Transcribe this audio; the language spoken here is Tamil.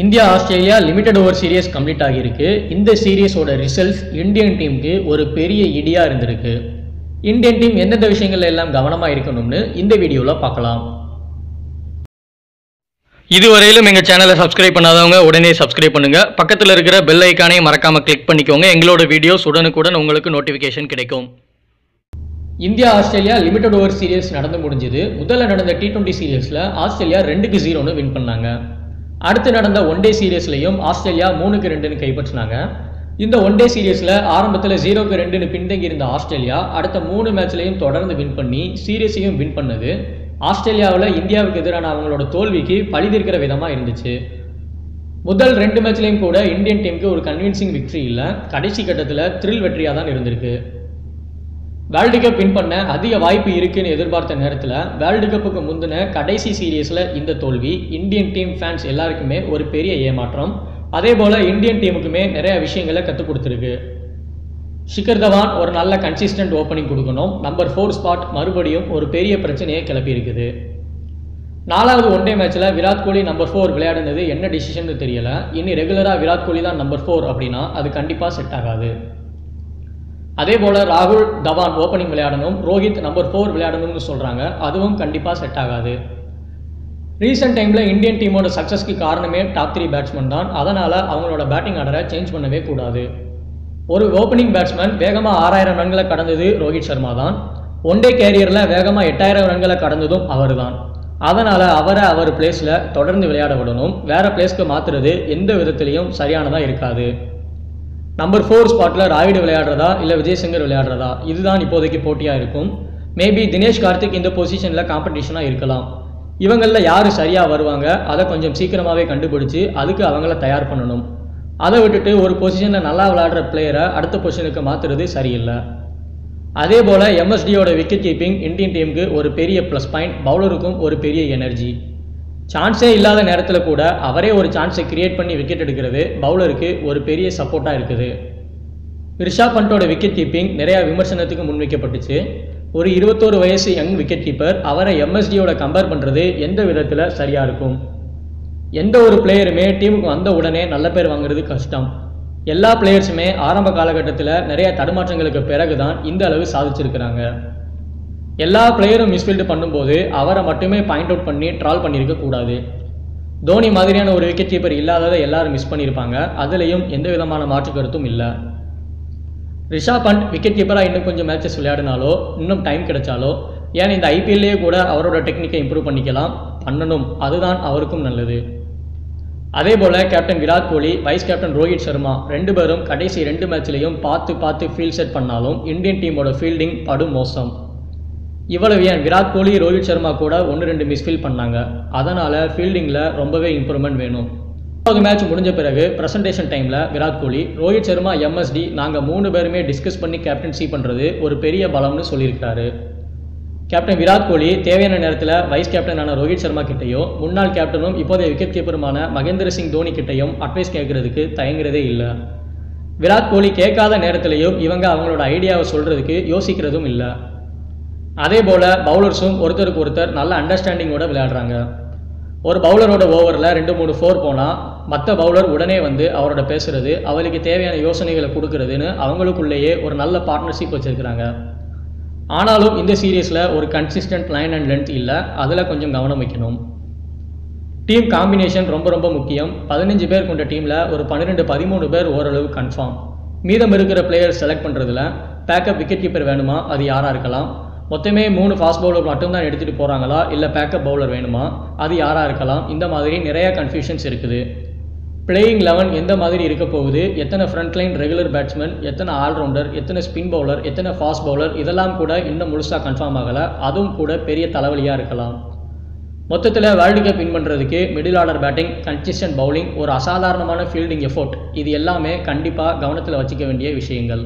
India Australia limited over series complete ஆகியிருக்கு. இந்த சீரியஸோட ரிசல்ட்ஸ் இந்தியன் டீமுக்கு ஒரு பெரிய இடியா இருந்திருக்கு. இந்தியன் டீம் எந்தெந்த விஷயங்கள்ல எல்லாம் கவனமா இருக்கணும்னு இந்த வீடியோவில் பார்க்கலாம். இதுவரையிலும் எங்கள் சேனலை சப்ஸ்கிரைப் பண்ணாதவங்க உடனே சப்ஸ்கிரைப் பண்ணுங்க. பக்கத்தில் இருக்கிற பெல் ஐக்கானையும் மறக்காம கிளிக் பண்ணிக்கோங்க. எங்களோட வீடியோஸ் உடனுக்குடன் உங்களுக்கு நோட்டிஃபிகேஷன் கிடைக்கும். India Australia limited over series நடந்து முடிஞ்சது. முதல்ல நடந்த டி டுவெண்ட்டி சீரியஸில் ஆஸ்திரேலியா ரெண்டுக்கு ஜீரோன்னு வின் பண்ணாங்க. அடுத்து நடந்த ஒன் டே சீரியஸ்லையும் ஆஸ்திரேலியா மூணுக்கு ரெண்டுன்னு கைப்பற்றினாங்க. இந்த ஒன் டே சீரியஸில் ஆரம்பத்தில் ஜீரோக்கு ரெண்டுன்னு பின்தங்கி இருந்த ஆஸ்திரேலியா அடுத்த மூணு மேட்ச்லையும் தொடர்ந்து வின் பண்ணி சீரியஸையும் வின் பண்ணது. ஆஸ்திரேலியாவில் இந்தியாவுக்கு எதிரான அவங்களோட தோல்விக்கு பழிதிருக்கிற விதமாக இருந்துச்சு. முதல் ரெண்டு மேட்ச்லையும் கூட இந்தியன் டீமுக்கு ஒரு கன்வின்சிங் விக்ட்ரி இல்லை. கடைசி கட்டத்தில் த்ரில் வெற்றியாக தான் இருந்திருக்கு. வேர்ல்டு கப் வின் பண்ண அதிக வாய்ப்பு இருக்குன்னு எதிர்பார்த்த நேரத்தில் வேர்ல்டு கப்புக்கு முந்தின கடைசி சீரியஸில் இந்த தோல்வி இந்தியன் டீம் ஃபேன்ஸ் எல்லாருக்குமே ஒரு பெரிய ஏமாற்றம். அதே போல் இந்தியன் டீமுக்குமே நிறைய விஷயங்களை கற்றுக் கொடுத்துருக்கு. ஷிகர் தவான் ஒரு நல்ல கன்சிஸ்டன்ட் ஓப்பனிங் கொடுக்கணும். நம்பர் ஃபோர் ஸ்பாட் மறுபடியும் ஒரு பெரிய பிரச்சனையை கிளப்பியிருக்குது நாலாவது ஒன் டே மேட்ச்சில் விராட் கோலி நம்பர் ஃபோர் விளையாடுனது என்ன டிசிஷன் தெரியல. இனி ரெகுலராக விராட் கோலி தான் நம்பர் ஃபோர் அப்படின்னா அது கண்டிப்பாக செட் ஆகாது. அதே போல் ராகுல் தவான் ஓப்பனிங் விளையாடணும் ரோஹித் நம்பர் ஃபோர் விளையாடணும்னு சொல்கிறாங்க அதுவும் கண்டிப்பாக செட் ஆகாது. ரீசெண்ட் டைமில் இந்தியன் டீமோட சக்ஸஸ்க்கு காரணமே டாப் த்ரீ பேட்ஸ்மேன் தான். அதனால் அவங்களோட பேட்டிங் ஆர்டரை சேஞ்ச் பண்ணவே கூடாது. ஒரு ஓப்பனிங் பேட்ஸ்மேன் வேகமாக ஆறாயிரம் ரன்களை கடந்தது ரோஹித் சர்மா தான். ஒன் டே கேரியரில் வேகமாக எட்டாயிரம் ரன்களை கடந்ததும் அவர் தான் அதனால் அவரை அவர் பிளேஸில் தொடர்ந்து விளையாட விடணும். வேறு பிளேஸ்க்கு மாற்றுறது எந்த விதத்துலேயும் சரியானதாக இருக்காது. நம்பர் ஃபோர் ஸ்பாட்டில் ராயுடு விளையாடுறதா இல்லை விஜயசங்கர் விளையாடுறதா? இதுதான் இப்போதைக்கு போட்டியாக இருக்கும். மேபி தினேஷ் கார்த்திக் இந்த பொசிஷனில் காம்படிஷனாக இருக்கலாம். இவங்களில் யார் சரியாக வருவாங்க? அதை கொஞ்சம் சீக்கிரமாகவே கண்டுபிடிச்சி அதுக்கு அவங்கள தயார் பண்ணணும். அதை விட்டுட்டு ஒரு பொசிஷனில் நல்லா விளையாடுற பிளேயரை அடுத்த பொசிஷனுக்கு மாற்றுறது சரியில்லை. அதே போல் எம்எஸ்டியோட விக்கெட் கீப்பிங் இந்தியன் டீமுக்கு ஒரு பெரிய ப்ளஸ் பாயிண்ட் பவுலருக்கும் ஒரு பெரிய எனர்ஜி சான்ஸே இல்லாத நேரத்தில் கூட அவரே ஒரு சான்ஸை கிரியேட் பண்ணி விக்கெட் எடுக்கிறது பவுலருக்கு ஒரு பெரிய சப்போர்ட்டாக இருக்குது. ரிஷாப் பண்டோட விக்கெட் கீப்பிங் நிறையா விமர்சனத்துக்கு முன்வைக்கப்பட்டுச்சு. ஒரு இருபத்தோரு வயசு யங் விக்கெட் கீப்பர் அவரை எம்எஸ்டியோட கம்பேர் பண்ணுறது எந்த விதத்தில் சரியாக இருக்கும்? எந்த ஒரு பிளேயருமே டீமுக்கு வந்த உடனே நல்ல பேர் வாங்குறது கஷ்டம். எல்லா பிளேயர்ஸுமே ஆரம்ப காலகட்டத்தில் நிறைய தடுமாற்றங்களுக்கு பிறகு தான் இந்த அளவு சாதிச்சிருக்கிறாங்க. எல்லா பிளேயரும் மிஸ்ஃபீல்டு பண்ணும்போது அவரை மட்டுமே பாயிண்ட் அவுட் பண்ணி ட்ரால் பண்ணியிருக்க கூடாது. தோனி மாதிரியான ஒரு விக்கெட் கீப்பர் இல்லாததை எல்லாரும் மிஸ் பண்ணியிருப்பாங்க. அதுலேயும் எந்த விதமான மாற்று கருத்தும் இல்லை. ரிஷா பண்ட் விக்கெட் கீப்பராக இன்னும் கொஞ்சம் மேட்சஸ் விளையாடினாலோ இன்னும் டைம் கிடைச்சாலோ ஏன் இந்த ஐபிஎல்லையே கூட அவரோட டெக்னிக்கை இம்ப்ரூவ் பண்ணிக்கலாம்? பண்ணணும். அதுதான் அவருக்கும் நல்லது. அதே போல் captain Virat Kohli vice captain Rohit Sharma ரெண்டு பேரும் கடைசி ரெண்டு மேட்ச்லேயும் பார்த்து பார்த்து ஃபீல்ட் செட் பண்ணாலும் இந்தியன் டீமோட ஃபீல்டிங் படு மோசம். இவ்வளவு ஏன்? விராட் கோலி ரோஹித் சர்மா கூட ஒன்று ரெண்டு மிஸ்ஃபீல் பண்ணாங்க. அதனால் ஃபீல்டிங்கில் ரொம்பவே இம்ப்ரூவ்மெண்ட் வேணும். மூணாவது மேட்ச் முடிஞ்ச பிறகு ப்ரெசன்டேஷன் டைமில் விராட் கோலி ரோஹித் சர்மா எம்எஸ்டி நாங்கள் மூணு பேருமே டிஸ்கஸ் பண்ணி கேப்டன்சி பண்ணுறது ஒரு பெரிய பலம்னு சொல்லியிருக்காரு கேப்டன் விராட் கோலி தேவையான நேரத்தில் வைஸ் கேப்டனான ரோஹித் சர்மா கிட்டையும் முன்னாள் கேப்டனும் இப்போதைய விக்கெட் கீப்பருமான மகேந்திர சிங் தோனி கிட்டையும் அட்வைஸ் கேட்கறதுக்கு தயங்குறதே இல்லை. விராட் கோலி கேட்காத நேரத்திலையும் இவங்க அவங்களோட ஐடியாவை சொல்கிறதுக்கு யோசிக்கிறதும் இல்லை. அதே போல் பவுலர்ஸும் ஒருத்தருக்கு ஒருத்தர் நல்ல அண்டர்ஸ்டாண்டிங்கோட விளையாடுறாங்க. ஒரு பவுலரோட ஓவரில் ரெண்டு மூணு ஃபோர் போனால் மற்ற பவுலர் உடனே வந்து அவரோட பேசுறது அவருக்கு தேவையான யோசனைகளை கொடுக்கறதுன்னு அவங்களுக்குள்ளேயே ஒரு நல்ல பார்ட்னர்ஷிப் வச்சுருக்கிறாங்க. ஆனாலும் இந்த சீரீஸில் ஒரு கன்சிஸ்டன்ட் லைன் அண்ட் லென்த் இல்லை அதில் கொஞ்சம் கவனம் வைக்கணும். டீம் காம்பினேஷன் ரொம்ப ரொம்ப முக்கியம். பதினஞ்சு பேர் கொண்ட டீமில் ஒரு பன்னிரெண்டு பதிமூணு பேர் ஓரளவு கன்ஃபார்ம் மீதம் இருக்கிற பிளேயர் செலக்ட் பண்ணுறதுல பேக்கப் விக்கெட் கீப்பர் வேணுமா? அது யாராக இருக்கலாம். மொத்தமே மூணு ஃபாஸ்ட் பவுலர் மட்டும்தான் எடுத்துகிட்டு போகிறாங்களா இல்லை பேக்கப் பவுலர் வேணுமா? அது யாராக இருக்கலாம்? இந்த மாதிரி நிறையா கன்ஃபியூஷன்ஸ் இருக்குது. பிளேயிங் லெவன் எந்த மாதிரி இருக்க போகுது? எத்தனை ஃப்ரண்ட்லைன் ரெகுலர் பேட்ஸ்மேன் எத்தனை ஆல்ரவுண்டர் எத்தனை ஸ்பின் பவுலர் எத்தனை ஃபாஸ்ட் பவுலர் இதெல்லாம் கூட இன்னும் முழுசாக கன்ஃபார்ம் ஆகலை. அதுவும் கூட பெரிய தலைவலியாக இருக்கலாம். மொத்தத்தில் வேர்ல்டு கப் வின் பண்ணுறதுக்கு middle order batting consistent bowling ஒரு அசாதாரணமான ஃபீல்டிங் எஃபோர்ட் இது எல்லாமே கண்டிப்பாக கவனத்தில் வச்சுக்க வேண்டிய விஷயங்கள்.